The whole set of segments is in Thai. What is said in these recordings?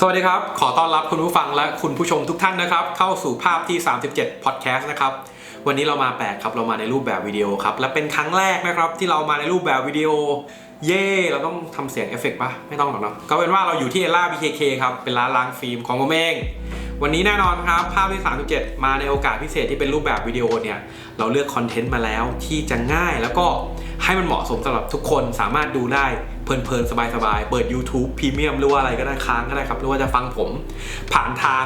สวัสดีครับ ขอต้อนรับคุณผู้ฟังและคุณผู้ชมทุกท่านนะครับ เข้าสู่ภาพที่ 37 podcast นะครับ วันนี้เรามาแปลกครับ เรามาในรูปแบบวิดีโอครับ และเป็นครั้งแรกนะครับที่เรามาในรูปแบบวิดีโอ เย่เราต้องทำเสียงเอฟเฟกต์ปะไม่ต้องหรอกเนาะ ก็เป็นว่าเราอยู่ที่เอล่าบีเคครับ เป็นร้านล้างฟิล์มของผมเอง วันนี้แน่นอนครับ ภาพที่ 37 มาในโอกาสพิเศษที่เป็นรูปแบบวิดีโอเนี่ย เราเลือกคอนเทนต์มาแล้วที่จะง่ายแล้วก็ให้มันเหมาะสมสำหรับทุกคนสามารถดูได้เพลินๆ สบายๆ เปิด YouTube พรีเมียมหรือว่าอะไรก็ได้ค้างก็ได้ครับ หรือว่าจะฟังผมผ่านทาง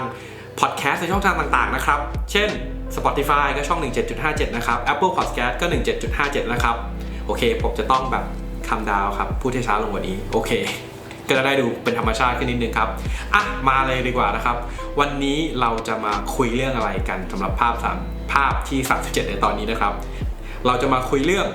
พอดแคสต์ในช่องทางต่างๆนะครับ เช่น Spotify ก็ช่อง 17.57 นะครับ Apple Podcast ก็ 17.57 นะครับ โอเค ผมจะต้องแบบคำดาวครับ พูดให้ช้าลงกว่านี้ โอเค ก็จะได้ดูเป็นธรรมชาติขึ้นนิดนึงครับอะมาเลยดีกว่านะครับ วันนี้เราจะมาคุยเรื่องอะไรกันสำหรับภาพสามภาพที่ 37 ในตอนนี้นะครับ เราจะมาคุยเรื่อง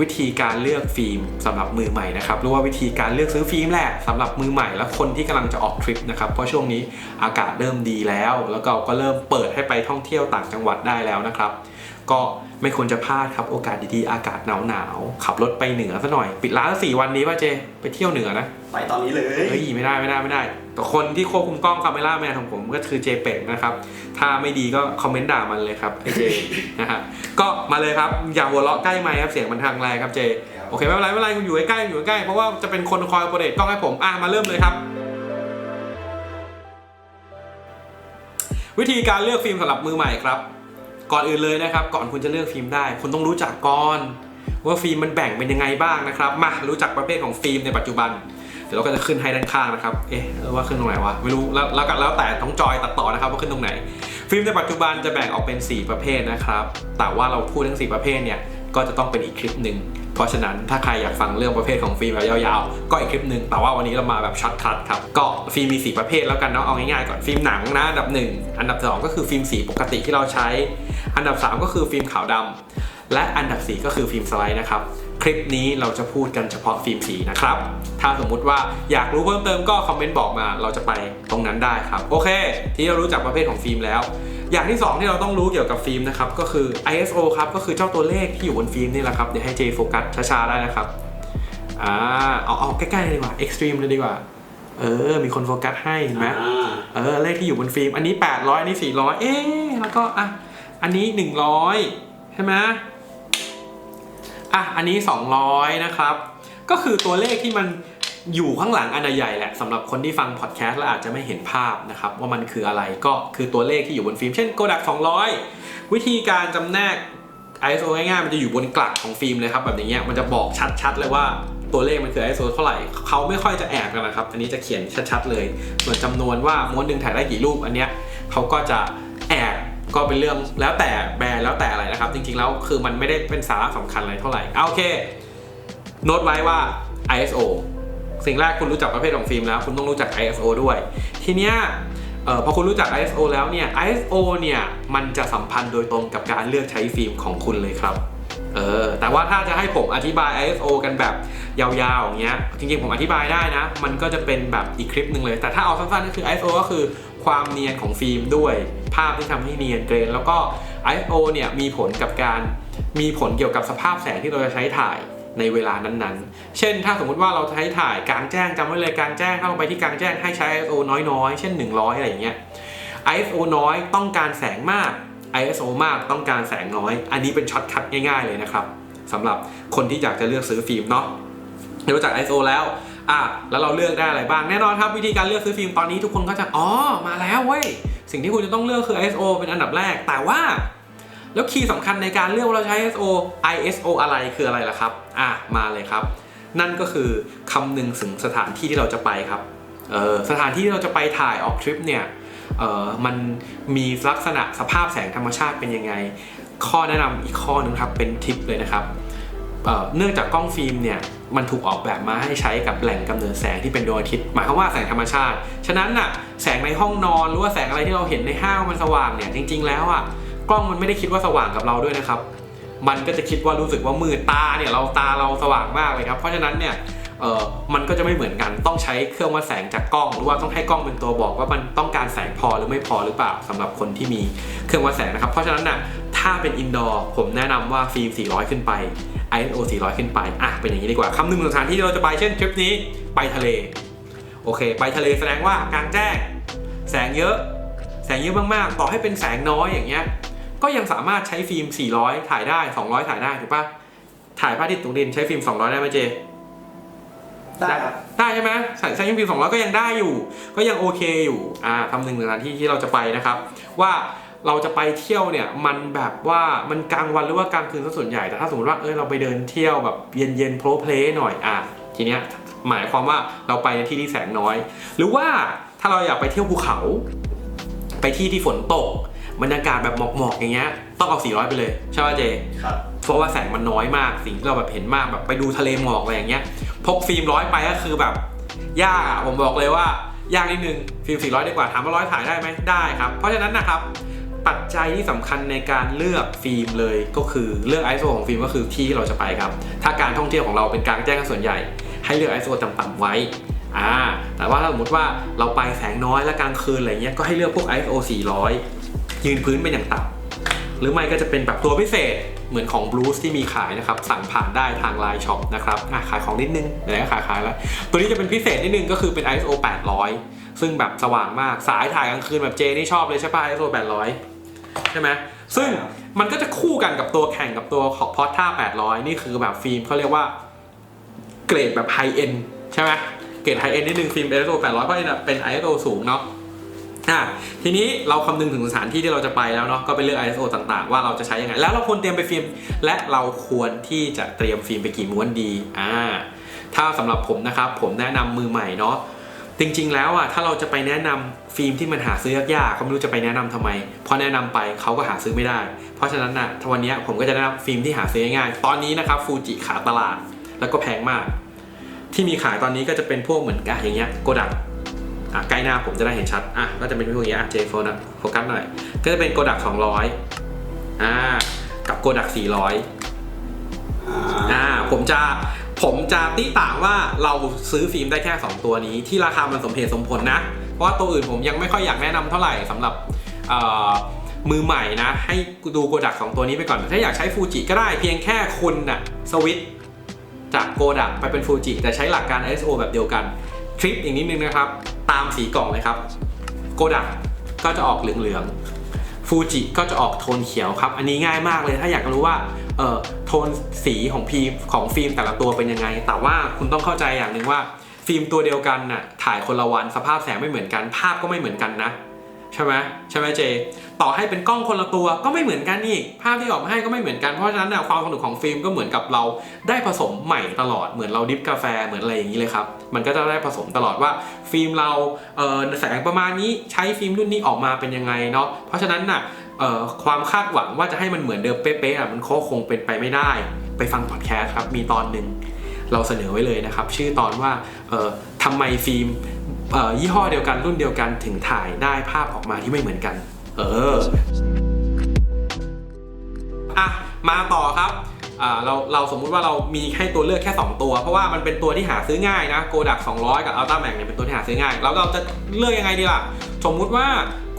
วิธีการเลือกฟิล์มสำหรับมือใหม่นะครับหรือว่าวิธีการเลือกซื้อฟิล์มแหละสำหรับมือใหม่และคนที่กำลังจะออกทริปนะครับเพราะช่วงนี้อากาศเริ่มดีแล้ว แล้วก็ก็เริ่มเปิดให้ไปท่องเที่ยวต่างจังหวัดได้แล้วนะครับ ก็ไม่ควรจะพลาดครับโอกาสดีๆอากาศหนาวๆขับรถไปเหนือซะหน่อย ปิดร้านสี่วันนี้ป่ะเจ ไปเที่ยวเหนือนะ ไปตอนนี้เลย เฮ้ยไม่ได้ไม่ได้ไม่ได้ แต่คนที่ควบคุมกล้องคาเมล่าแมนของผมก็คือเจเป็กนะครับ ถ้าไม่ดีก็คอมเมนต์ด่ามันเลยครับไอเจนะฮะก็มาเลยครับ อย่าหัวเราะใกล้ไมค์ครับเสียงมันทางแรงครับเจ โอเคไม่เป็นไรไม่เป็นไรคุณอยู่ใกล้ๆอยู่ใกล้ๆเพราะว่าจะเป็นคนคอยโปรเดตกล้องให้ผมอะมาเริ่มเลยครับ วิธีการเลือกฟิล์มสำหรับมือใหม่ครับ ก่อนอื่นเลยนะครับ ก่อนคุณจะเลือกฟิล์มได้ คุณต้องรู้จักก่อนว่าฟิล์มมันแบ่งเป็นยังไงบ้างนะครับ มารู้จักประเภทของฟิล์มในปัจจุบันเดี๋ยวเราก็จะขึ้นให้ด้านข้างนะครับ เอ๊ะว่าขึ้นตรงไหนวะ ไม่รู้ แล้วแล้วก็แล้วแต่ต้องจอยตัดต่อนะครับว่าขึ้นตรงไหน ฟิล์มในปัจจุบันจะแบ่งออกเป็น 4 ประเภทนะครับ แต่ว่าเราพูดทั้ง 4 ประเภทเนี่ย ก็จะต้องเป็นอีกคลิปหนึ่ง เพราะฉะนั้นถ้าใครอยากฟังเรื่องประเภทของฟิล์มแบบยาวๆ ก็อีกคลิปหนึ่งแต่ว่าวันนี้เรามาแบบช็อตคัทครับ ก็ฟิล์มมี 4 ประเภทแล้วกันเนาะ เอาง่ายๆก่อน ฟิล์มหนังนะ อันดับ 1 อันดับ 2 ก็คือฟิล์มสีปกติที่เราใช้ อันดับ 3 ก็คือฟิล์มขาวดำและอันดับ 4 ก็คือฟิล์มสไลด์นะครับ คลิปนี้เราจะพูดกันเฉพาะฟิล์มสีนะครับ ถ้าสมมุติว่าอยากรู้เพิ่มเติมก็คอมเมนต์บอกมา เราจะไปตรงนั้นได้ครับ โอเค ที่เรารู้จักประเภทของฟิล์มแล้ว อย่างที่ 2 ที่เราต้องรู้เกี่ยวกับฟิล์มนะครับ ก็คือ ISO ครับ ก็คือเจ้าตัวเลขที่อยู่บนฟิล์มนี่แหละครับ เดี๋ยวให้เจโฟกัสช้าๆได้นะครับ อ่า เอาเอาใกล้ๆเลยดีกว่า Extreme เลยดีกว่า เออ มีคนโฟกัสให้เห็นไหมอ่าเออ เลขที่อยู่บนฟิล์ม อันนี้ 800 อันนี้ 400 เอ๊ะแล้วก็ อะ อันนี้ 100 ใช่ไหม อะอันนี้ 200 นะครับ ก็คือตัวเลขที่มันอยู่ข้างหลังอันใหญ่แหละสำหรับคนที่ฟังพอดแคสต์แล้วอาจจะไม่เห็นภาพนะครับว่ามันคืออะไรก็คือตัวเลขที่อยู่บนฟิล์มเช่น Kodak 200 วิธีการจำแนก ISO ง่ายๆมันจะอยู่บนกลักของฟิล์มเลยครับแบบอย่างเงี้ยมันจะบอกชัดๆเลยว่าตัวเลขมันคือ ISO เท่าไหร่เขาไม่ค่อยจะแอบกันนะครับ อันนี้จะเขียนชัดๆเลย ส่วนจำนวนว่าม้วนหนึ่งถ่ายได้กี่รูปอันเนี้ยเขาก็จะแอบ ก็เป็นเรื่องแล้วแต่แบรนด์แล้วแต่อะไรนะครับ จริงๆแล้วคือมันไม่ได้เป็นสาระสำคัญอะไรเท่าไหร่เอาโอเคโน้ตไว้ว่า ISO สิ่งแรกคุณรู้จักประเภทของฟิล์มแล้ว คุณต้องรู้จัก ISO ด้วย ทีเนี้ยออพอคุณรู้จัก ISO แล้วเนี่ย ISO เนี่ยมันจะสัมพันธ์โดยตรงกับการเลือกใช้ฟิล์มของคุณเลยครับเออแต่ว่าถ้าจะให้ผมอธิบาย ISO กันแบบยาวๆอย่างเงี้ยจริงๆผมอธิบายได้นะ มันก็จะเป็นแบบอีกคลิปหนึ่งเลย แต่ถ้าเอาสั้นๆก็คือ ISO ก็คือความเนียนของฟิล์มด้วย ภาพที่ทำให้เนียนเกรน แล้วก็ ISO เนี่ยมีผลกับการมีผลเกี่ยวกับสภาพแสงที่เราจะใช้ถ่ายในเวลานั้นๆ เช่น ถ้าสมมุติว่าเราใช้ถ่ายกลางแจ้งจำไว้เลยกลางแจ้งถ้าเราไปที่กลางแจ้งให้ใช้ ISO น้อยๆ เช่น 100 อะไรอย่างเงี้ย ISO น้อยต้องการแสงมาก ISO มากต้องการแสงน้อย อันนี้เป็นช็อตคัทง่ายๆเลยนะครับสำหรับคนที่อยากจะเลือกซื้อฟิล์มเนาะรู้จัก ISO แล้วอะแล้วเราเลือกได้อะไรบ้าง แน่นอนครับวิธีการเลือกซื้อฟิล์มตอนนี้ทุกคนก็จะ อ๋อ มาแล้วเว้ย สิ่งที่คุณจะต้องเลือกคือ ISO เป็นอันดับแรก แต่ว่า แล้วคีย์สำคัญในการเลือกว่าเราใช้ ISO ISO อะไรคืออะไรล่ะครับ อะ มาเลยครับ นั่นก็คือคำนึงถึงสถานที่ที่เราจะไปครับเออสถานที่ที่เราจะไปถ่ายออกทริปเนี่ยเออมันมีลักษณะสภาพแสงธรรมชาติเป็นยังไง ข้อแนะนำอีกข้อนึงครับเป็นทิปเลยนะครับเเนื่องจากกล้องฟิล์มเนี่ย มันถูกออกแบบมาให้ใช้กับแหล่งกำเนิดแสงที่เป็นดวงอาทิตย์หมายความว่าแสงธรรมชาติ ฉะนั้นน่ะแสงในห้องนอนหรือว่าแสงอะไรที่เราเห็นในห้างมันสว่างเนี่ยจริง ๆ แล้วอะกล้องมันไม่ได้คิดว่าสว่างกับเราด้วยนะครับ มันก็จะคิดว่ารู้สึกว่ามืดตาเนี่ยเราตาเราสว่างมากเลยครับ เพราะฉะนั้นเนี่ยเออมันก็จะไม่เหมือนกันต้องใช้เครื่องวัดแสงจากกล้อง หรือว่าต้องให้กล้องเป็นตัวบอกว่ามันต้องการแสงพอหรือไม่พอหรือเปล่าสำหรับคนที่มีเครื่องวัดแสงนะครับ เพราะฉะนั้นน่ะถ้าเป็นอินดอร์ผมแนะนำว่าฟิล์ม 400 ขึ้นไป ISO 400 ขึ้นไป อะ เป็นอย่างนี้ดีกว่า คำหนึ่งสถานที่ที่เราจะไป เช่นทริปนี้ ไปทะเล โอเค ไปทะเลแสดงว่ากลางแจ้ง แสงเยอะ แสงเยอะมากๆ ต่อให้เป็นแสงน้อยอย่างเงี้ย ก็ยังสามารถใช้ฟิล์ม 400 ถ่ายได้ 200 ถ่ายได้ ถูกปะถ่ายพระอาทิตย์ตกดินใช้ฟิล์ม 200 ได้ไหมเจ ได้ครับได้ใช่ไหมใส่ใช้ฟิล์ม 200 ก็ยังได้อยู่ ก็ยังโอเคอยู่ อ่าคำหนึ่งในสถานที่ที่เราจะไปนะครับ ว่า เราจะไปเที่ยวเนี่ยมันแบบว่ามันกลางวันหรือว่ากลางคืนซะส่วนใหญ่แต่ถ้าสมมติว่าเออเราไปเดินเที่ยวแบบเย็นเย็นๆโพลเพลหน่อยอะทีเนี้ยหมายความว่าเราไปในที่ที่แสงน้อย หรือว่าถ้าเราอยากไปเที่ยวภูเขา ไปที่ที่ฝนตก บรรยากาศแบบหมอกๆอย่างเงี้ยต้องเอา 400 ไปเลยใช่ป่ะเจครับเพราะว่าแสงมันน้อยมากสิ่งที่เราแบบเห็นมากแบบไปดูทะเลหมอกอะไรอย่างเงี้ยพกฟิล์มร้อยไปก็คือแบบยากอะผมบอกเลยว่ายากนิดนึงฟิล์ม400 ดีกว่าถามว่าร้อยถ่ายได้ไหมได้ครับ เพราะฉะนั้นนะครับ ปัจจัยที่สำคัญในการเลือกฟิล์มเลยก็คือเลือก ISO ของฟิล์มก็คือที่ที่เราจะไปครับ ถ้าการท่องเที่ยวของเราเป็นกลางแจ้งส่วนใหญ่ ให้เลือก ISO ต่ำๆไว้อ่าแต่ว่าถ้าสมมติว่าเราไปแสงน้อยและกลางคืนอะไรเงี้ยก็ให้เลือกพวก ISO 400 ยืนพื้นเป็นอย่างต่ำหรือไม่ก็จะเป็นแบบตัวพิเศษเหมือนของ Blues ที่มีขายนะครับ สั่งผ่านได้ทาง Line Shop นะครับขายของนิดนึงไหนก็ขายขายแล้ว ตัวนี้จะเป็นพิเศษนิดนึงก็คือเป็น ISO 800 ซึ่งแบบสว่างมากสายถ่ายกลางคืนแบบเจนี่ชอบเลยใช่ป่ะ ISO 800 ใช่ไหมซึ่งมันก็จะคู่กันกับตัวแข่งกับตัวของพอท่า800 นี่คือแบบฟิล์มเขาเรียกว่าเกรดแบบไฮเอ็นใช่ไหมเกรดไฮเอ็นนิดนึงฟิล์ม ISO 800 เพราะเป็น ISO สูงเนาะอะทีนี้เราคำนึงถึงสถานที่ที่เราจะไปแล้วเนาะก็ไปเลือก ISO ต่างๆ ว่าเราจะใช้ยังไง แล้วเราควรเตรียมไปฟิล์ม และเราควรที่จะเตรียมฟิล์มไปกี่ม้วนดีอ่าถ้าสำหรับผมนะครับผมแนะนำมือใหม่เนาะ จริงๆ แล้วอะถ้าเราจะไปแนะนำฟิล์มที่มันหาซื้อยากๆเขาไม่รู้จะไปแนะนำทำไมพอแนะนำไปเขาก็หาซื้อไม่ได้ เพราะฉะนั้นนะวันนี้ผมก็จะแนะนำฟิล์มที่หาซื้อง่ายๆตอนนี้นะครับฟูจิขาตลาดแล้วก็แพงมาก ที่มีขายตอนนี้ก็จะเป็นพวกเหมือนกันอย่างเงี้ยโกดักอะใกล้หน้าผมจะได้เห็นชัดอะก็จะเป็นพวกอย่างเงี้ยอะเจโฟนอะโฟกัสหน่อยก็จะเป็นโกดัก200อ่ากับโกดัก400อ่าผมจะ ผมจะตีต่างว่าเราซื้อฟิล์มได้แค่ 2 ตัวนี้ ที่ราคามันสมเหตุสมผลนะ เพราะว่าตัวอื่นผมยังไม่ค่อยอยากแนะนำเท่าไหร่สำหรับมือใหม่นะ ให้ดูโกดัก2ตัวนี้ไปก่อน ถ้าอยากใช้ฟูจิก็ได้เพียงแค่คุณน่ะสวิตจากโกดักไปเป็นฟูจิแต่ใช้หลักการ ISO แบบเดียวกันทริปอีกนิดนึงนะครับ ตามสีกล่องเลยครับโกดักก็จะออกเหลืองๆฟูจิก็จะออกโทนเขียวครับ อันนี้ง่ายมากเลยถ้าอยากรู้ว่า โทนสีของฟิล์มของฟิล์มแต่ละตัวเป็นยังไง แต่ว่าคุณต้องเข้าใจอย่างหนึ่งว่า ฟิล์มตัวเดียวกันน่ะถ่ายคนละวันสภาพแสงไม่เหมือนกัน ภาพก็ไม่เหมือนกันนะใช่ไหมใช่ไหมเจ ต่อให้เป็นกล้องคนละตัวก็ไม่เหมือนกันอีก ภาพที่ออกมาให้ก็ไม่เหมือนกันเพราะฉะนั้นน่ะความสนุกของฟิล์มก็เหมือนกับเราได้ผสมใหม่ตลอดเหมือนเราดิฟกาแฟเหมือนอะไรอย่างนี้เลยครับ มันก็จะได้ผสมตลอดว่าฟิล์มเราเออแสงประมาณนี้ใช้ฟิล์มรุ่นนี้ออกมาเป็นยังไงเนาะเพราะฉะนั้นน่ะ ความคาดหวังว่าจะให้มันเหมือนเดิมเป๊ะๆอะมันก็คงเป็นไปไม่ได้ ไปฟังพอดแคสต์ครับ มีตอนหนึ่งเราเสนอไว้เลยนะครับ ชื่อตอนว่าทำไมฟิล์มยี่ห้อเดียวกันรุ่นเดียวกันถึงถ่ายได้ภาพออกมาที่ไม่เหมือนกัน เอออะมาต่อครับเราเราสมมุติว่าเรามีให้ตัวเลือกแค่ 2 ตัว เพราะว่ามันเป็นตัวที่หาซื้อง่ายนะโกดัก200 กับ Ultra Max เนี่ยเป็นตัวที่หาซื้อง่าย แล้วเราจะเลือกยังไงดีล่ะ สมมุติว่า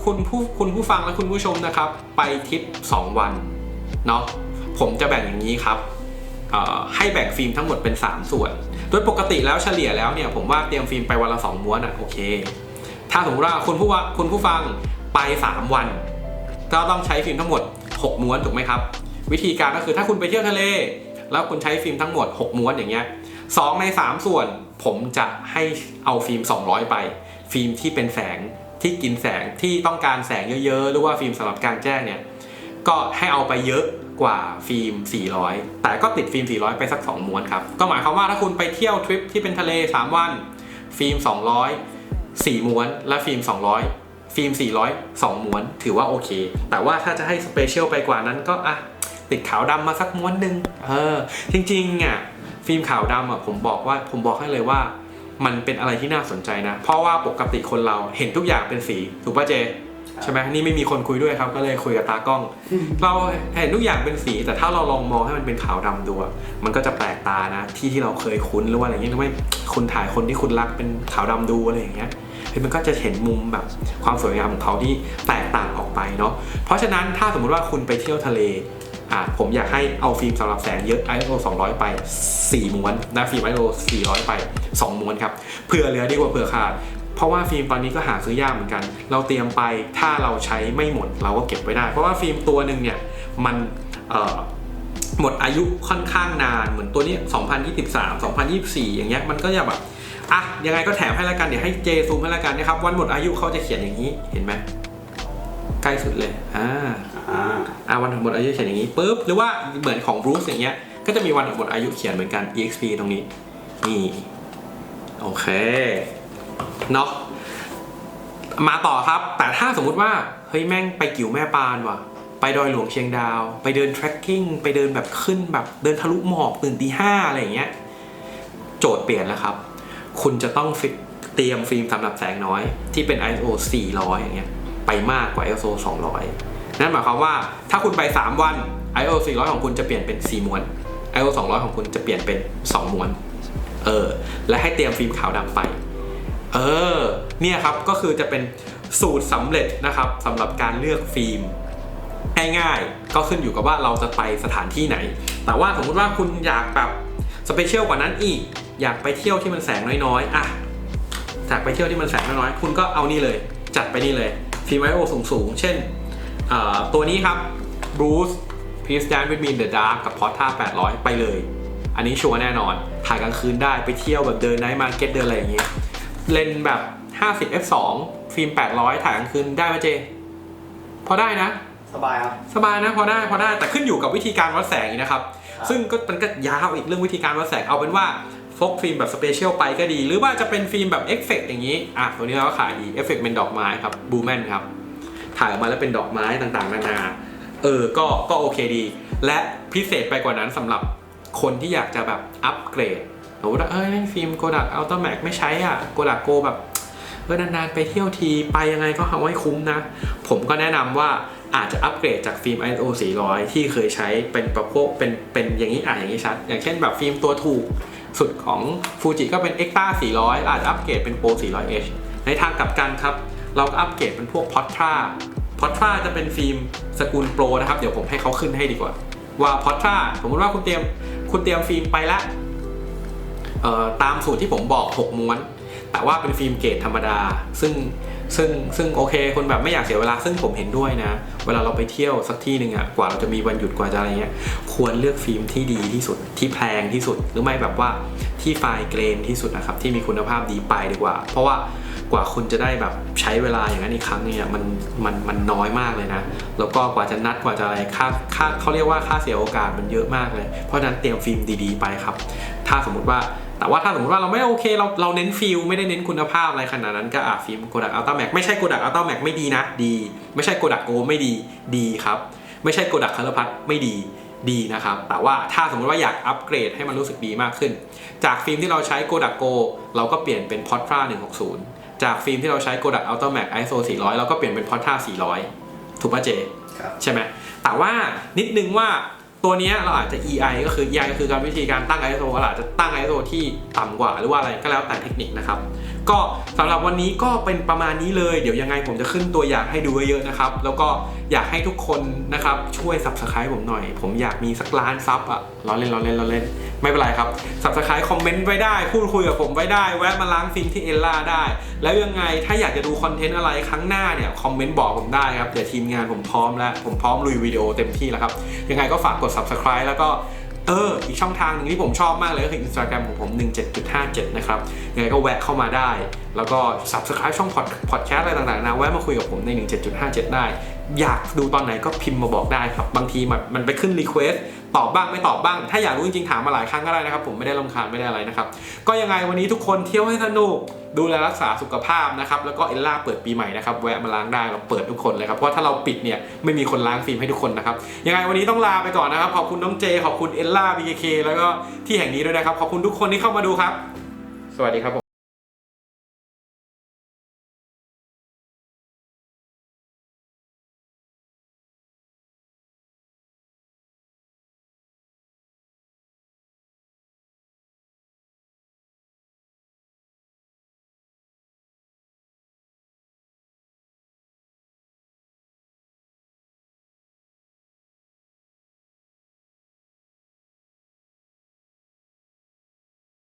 คุณผู้คุณผู้ฟังและคุณผู้ชมนะครับ ไปทริป2 วันเนาะผมจะแบ่งอย่างนี้ครับให้แบ่งฟิล์มทั้งหมดเป็น 3 ส่วน โดยปกติแล้วเฉลี่ยแล้วเนี่ยผมว่าเตรียมฟิล์มไปวันละ2ม้วนอะโอเค ถ้าสมมติว่าคุณผู้ว่าคุณผู้ฟังไป 3 วัน ก็ต้องใช้ฟิล์มทั้งหมด 6 ม้วนถูกไหมครับ วิธีการก็คือถ้าคุณไปเที่ยวทะเล แล้วคุณใช้ฟิล์มทั้งหมด 6 ม้วนอย่างเงี้ยสองใน 3 ส่วนผมจะให้เอาฟิล์ม 200 ไป ฟิล์มที่เป็นแสง ที่กินแสงที่ต้องการแสงเยอะๆ หรือว่าฟิล์มสำหรับกางแจ้งเนี่ยก็ให้เอาไปเยอะกว่าฟิล์ม 400 แต่ก็ติดฟิล์ม 400 ไปสัก 2 ม้วนครับ ก็หมายความว่าถ้าคุณไปเที่ยวทริปที่เป็นทะเล 3 วัน ฟิล์ม 200 4 ม้วน และฟิล์ม 200 ฟิล์ม 400 2 ม้วน ถือว่าโอเค แต่ว่าถ้าจะให้สเปเชียลไปกว่านั้นก็อะติดขาวดำมาสักม้วนหนึ่งเออจริงๆอะฟิล์มขาวดำอะผมบอกว่าผมบอกให้เลยว่า มันเป็นอะไรที่น่าสนใจนะ เพราะว่าปกติคนเราเห็นทุกอย่างเป็นสีถูกป่ะเจใช่ไหมนี่ไม่มีคนคุยด้วยครับ ก็เลยคุยกับตากล้อง เราเห็นทุกอย่างเป็นสีแต่ถ้าเราลองมองให้มันเป็นขาวดำดูอะมันก็จะแปลกตานะที่ที่เราเคยคุ้นหรือว่าอะไรเงี้ยหรือไม่คุณถ่ายคนที่คุณรักเป็นขาวดำดูอะไรอย่างเงี้ยเฮ้ยมันก็จะเห็นมุมแบบความสวยงามของเขาที่แตกต่างออกไปเนาะเพราะฉะนั้นถ้าสมมุติว่าคุณไปเที่ยวทะเล อะผมอยากให้เอาฟิล์มสำหรับแสงเยอะ ISO 200 ไป 4 ม้วนนะฟิล์ม ISO 400 ไป 2 ม้วนครับเผื่อเหลือดีกว่าเผื่อขาดเพราะว่าฟิล์มตอนนี้ก็หาซื้อยากเหมือนกัน เราเตรียมไปถ้าเราใช้ไม่หมดเราก็เก็บไว้ได้ เพราะว่าฟิล์มตัวหนึ่งเนี่ยมันหมดอายุค่อนข้างนานเหมือนตัวนี้ 2023 2024 อย่างเงี้ยมันก็จะแบบอะยังไงก็แถมให้แล้วกันเดี๋ยวให้เจซูมให้แล้วกันนะครับวันหมดอายุเขาจะเขียนอย่างนี้เห็นไหม ใกล้สุดเลยอ่าอ่าอ่าวันหมดอายุเขียนอย่างนี้ปุ๊บหรือว่าเหมือนของบรูซอย่างเงี้ยก็จะมีวันหมดอายุเขียนเหมือนกัน exp ตรงนี้นี่โอเคเนาะมาต่อครับ แต่ถ้าสมมุติว่าเฮ้ยแม่งไปกิ่วแม่ปานว่ะ ไปดอยหลวงเชียงดาว ไปเดิน trekking ไปเดินแบบขึ้นแบบเดินทะลุหมอกตื่นตีห้าอะไรอย่างเงี้ยโจทย์เปลี่ยนแล้วครับ คุณจะต้องฟิเตรียมฟิล์มสำหรับแสงน้อยที่เป็น ISO 400 อย่างเงี้ย ไปมากกว่า ISO 200 นั่นหมายความว่าถ้าคุณไป 3 วัน ISO 400 ของคุณจะเปลี่ยนเป็น 4ม้วน ISO 200 ของคุณจะเปลี่ยนเป็น 2 ม้วน เออ และให้เตรียมฟิล์มขาวดำไป เออ เนี่ยครับ ก็คือจะเป็นสูตรสำเร็จนะครับสำหรับการเลือกฟิล์มง่ายๆ ก็ขึ้นอยู่กับว่าเราจะไปสถานที่ไหน แต่ว่าสมมติว่าคุณอยากแบบสเปเชียลกว่านั้นอีก อยากไปเที่ยวที่มันแสงน้อยๆ อะอยากไปเที่ยวที่มันแสงน้อยๆ คุณก็เอานี่เลย จัดไปนี่เลย ฟิล์มไอโอสูงๆเช่นเอ่อตัวนี้ครับ Bruce Please Dance With Me in the Dark กับ Porta 800 ไปเลย อันนี้ชัวร์แน่นอน ถ่ายกลางคืนได้ไปเที่ยวแบบเดินไนท์มาร์เก็ตเดินอะไรอย่างเงี้ยเลนส์แบบ 50 f 2 ฟิล์ม 800 ถ่ายกลางคืนได้ไหมเจ พอได้นะ สบายครับ สบายนะพอได้พอได้แต่ขึ้นอยู่กับวิธีการวัดแสงอีกนะครับครับ ซึ่งก็มันก็ยาวอีกเรื่องวิธีการวัดแสงเอาเป็นว่า ฟกฟิล์มแบบสเปเชียลไปก็ดี หรือว่าจะเป็นฟิล์มแบบเอฟเฟกต์อย่างนี้ อะ ตัวนี้เราก็ขายดีเอฟเฟกต์เป็นดอกไม้ครับบูแมนครับ ถ่ายออกมาแล้วเป็นดอกไม้ต่างๆ นานา เออ ก็ ก็โอเคดี และพิเศษไปกว่านั้นสำหรับคนที่อยากจะแบบอัปเกรดสมมติว่าเอ้ยฟิล์มโกดักอัลต้าแม็กไม่ใช้อะโกดักโกแบบเออนานๆไปเที่ยวทีไปยังไงก็เอาให้คุ้มนะ ผมก็แนะนำว่าอาจจะอัปเกรดจากฟิล์ม ISO 400 ที่เคยใช้เป็นประพวกเป็นเป็นอย่างนี้อะอย่างนี้ชัด อย่างเช่นแบบฟิล์มตัวถูก สุดของฟูจิก็เป็น Extra 400 อาจจะอัปเกรดเป็น Pro 400H ในทางกลับกันครับ เราก็อัปเกรดเป็นพวก Portra Portra จะเป็นฟิล์มสกุลโปรนะครับ เดี๋ยวผมให้เขาขึ้นให้ดีกว่า ว่า Portra สมมติว่าคุณเตรียมคุณเตรียมฟิล์มไปละเอ่อตามสูตรที่ผมบอก 6 ม้วน แต่ว่าเป็นฟิล์มเกรดธรรมดา ซึ่ง ซึ่งซึ่งโอเคคนแบบไม่อยากเสียเวลาซึ่งผมเห็นด้วยนะ เวลาเราไปเที่ยวสักที่หนึ่งอะกว่าเราจะมีวันหยุดกว่าจะอะไรเงี้ยควรเลือกฟิล์มที่ดีที่สุดที่แพงที่สุด หรือไม่แบบว่าที่ไฟล์เกรนที่สุดนะครับที่มีคุณภาพดีไปดีกว่า เพราะว่ากว่าคุณจะได้แบบใช้เวลาอย่างนั้นอีกครั้งเนี่ยมันมันมันน้อยมากเลยนะ แล้วก็กว่าจะนัดกว่าจะอะไรค่าค่าเขาเรียกว่าค่าเสียโอกาสมันเยอะมากเลย เพราะฉะนั้นเตรียมฟิล์มดี ๆ ไปครับ ถ้าสมมติว่า แต่ว่าถ้าสมมติว่าเราไม่โอเคเราเราเน้นฟิลไม่ได้เน้นคุณภาพอะไรขนาดนั้นก็อะฟิล์มโกดักอัลต้าแม็กไม่ใช่โกดักอัลต้าแม็กไม่ดีนะดี ไม่ใช่โกดักโกไม่ดีดีครับ ไม่ใช่โกดักคาร์พัทไม่ดีดีนะครับ แต่ว่าถ้าสมมติว่าอยากอัปเกรดให้มันรู้สึกดีมากขึ้น จากฟิล์มที่เราใช้โกดักโกเราก็เปลี่ยนเป็นพอ t ทรา160 จากฟิล์มที่เราใช้โกดักอัลต้าแม็ก ISO 400 เราก็เปลี่ยนเป็นพอ t ทรา400 ถูกป่ะเจครับใช่ไหมแต่ว่านิดนึงว่า ตัวนี้เราอาจจะ EI ก็คือ EI ก็คือการวิธีการตั้ง ISO เราอาจจะตั้ง ISO ที่ต่ำกว่าหรือว่าอะไรก็แล้วแต่เทคนิคนะครับ ก็สำหรับวันนี้ก็เป็นประมาณนี้เลย เดี๋ยวยังไงผมจะขึ้นตัวอย่างให้ดูเยอะๆนะครับ แล้วก็อยากให้ทุกคนนะครับช่วย subscribe ผมหน่อย ผมอยากมีสักล้านซับอะล้อเล่นล้อเล่นล้อเล่น ไม่เป็นไรครับ subscribe คอมเมนต์ไว้ได้ พูดคุยกับผมไว้ได้ แวะมาล้างฟิล์มที่เอลล่าได้ แล้วยังไงถ้าอยากจะดูคอนเทนต์อะไรครั้งหน้าเนี่ยคอมเมนต์บอกผมได้ครับเดี๋ยวทีมงานผมพร้อมแล้วผมพร้อมลุยวิดีโอเต็มที่แล้วครับยังไงก็ฝากกด subscribe แล้วก็ เออ อีกช่องทางหนึ่งที่ผมชอบมากเลยก็คือ Instagram ของผม 17.57 นะครับ ยังไงก็แวะเข้ามาได้ แล้วก็ subscribe ช่อง pod podcast อะไรต่างๆนะ แวะมาคุยกับผมใน 17.57 ได้ อยากดูตอนไหนก็พิมพ์มาบอกได้ครับ บางทีมันมันไปขึ้น request ตอบบ้างไม่ตอบบ้าง ถ้าอยากรู้จริงๆถามมาหลายครั้งก็ได้นะครับผมไม่ได้รำคาญไม่ได้อะไรนะครับ ก็ยังไงวันนี้ทุกคนเที่ยวให้สนุกดูแลรักษาสุขภาพนะครับแล้วก็เอลล่าเปิดปีใหม่นะครับแวะมาล้างได้เราเปิดทุกคนเลยครับเพราะาถ้าเราปิดเนี่ยไม่มีคนล้างฟิล์มให้ทุกคนนะครับยังไงวันนี้ต้องลาไปก่อนนะครับขอบคุณน้องเจขอบคุณเอลล่า BKK แล้วก็ที่แห่งนี้ด้วยนะครับขอบคุณทุกคนที่เข้ามาดูครับ สวัสดีครับผม